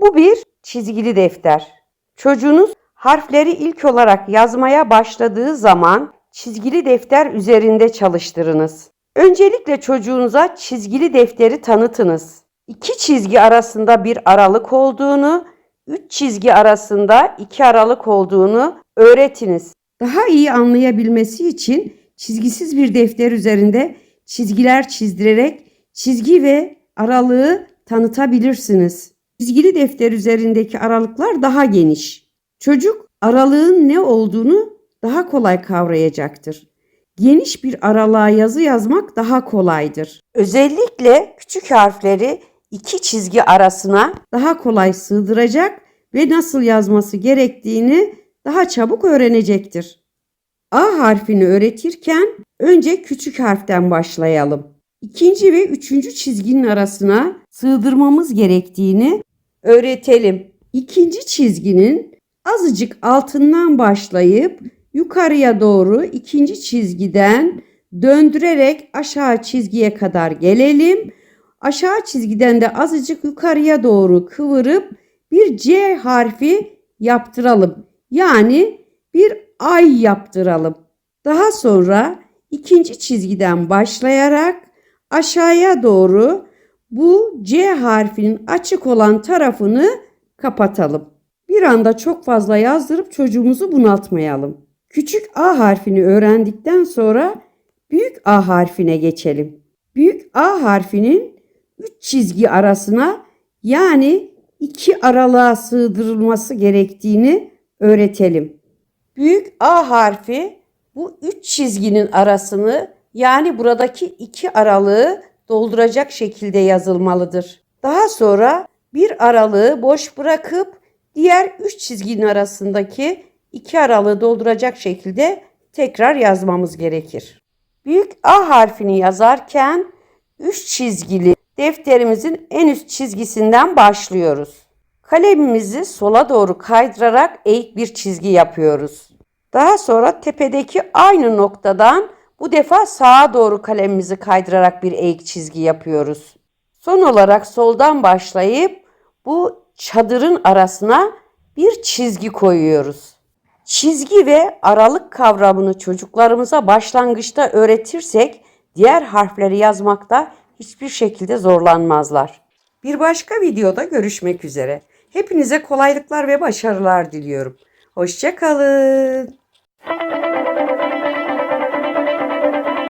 Bu bir çizgili defter. Çocuğunuz harfleri ilk olarak yazmaya başladığı zaman çizgili defter üzerinde çalıştırınız. Öncelikle çocuğunuza çizgili defteri tanıtınız. İki çizgi arasında bir aralık olduğunu, üç çizgi arasında iki aralık olduğunu öğretiniz. Daha iyi anlayabilmesi için çizgisiz bir defter üzerinde çizgiler çizdirerek çizgi ve aralığı tanıtabilirsiniz. Çizgili defter üzerindeki aralıklar daha geniş. Çocuk aralığın ne olduğunu daha kolay kavrayacaktır. Geniş bir aralığa yazı yazmak daha kolaydır. Özellikle küçük harfleri iki çizgi arasına daha kolay sığdıracak ve nasıl yazması gerektiğini daha çabuk öğrenecektir. A harfini öğretirken önce küçük harften başlayalım. İkinci ve üçüncü çizginin arasına sığdırmamız gerektiğini öğretelim. İkinci çizginin azıcık altından başlayıp yukarıya doğru ikinci çizgiden döndürerek aşağı çizgiye kadar gelelim. Aşağı çizgiden de azıcık yukarıya doğru kıvırıp bir C harfi yaptıralım. Yani bir ay yaptıralım. Daha sonra ikinci çizgiden başlayarak aşağıya doğru bu C harfinin açık olan tarafını kapatalım. Bir anda çok fazla yazdırıp çocuğumuzu bunaltmayalım. Küçük A harfini öğrendikten sonra büyük A harfine geçelim. Büyük A harfinin 3 çizgi arasına yani iki aralığa sığdırılması gerektiğini öğretelim. Büyük A harfi bu üç çizginin arasını yani buradaki iki aralığı dolduracak şekilde yazılmalıdır. Daha sonra bir aralığı boş bırakıp diğer üç çizginin arasındaki iki aralığı dolduracak şekilde tekrar yazmamız gerekir. Büyük A harfini yazarken üç çizgili defterimizin en üst çizgisinden başlıyoruz. Kalemimizi sola doğru kaydırarak eğik bir çizgi yapıyoruz. Daha sonra tepedeki aynı noktadan bu defa sağa doğru kalemimizi kaydırarak bir eğik çizgi yapıyoruz. Son olarak soldan başlayıp bu çadırın arasına bir çizgi koyuyoruz. Çizgi ve aralık kavramını çocuklarımıza başlangıçta öğretirsek diğer harfleri yazmakta hiçbir şekilde zorlanmazlar. Bir başka videoda görüşmek üzere. Hepinize kolaylıklar ve başarılar diliyorum. Hoşçakalın.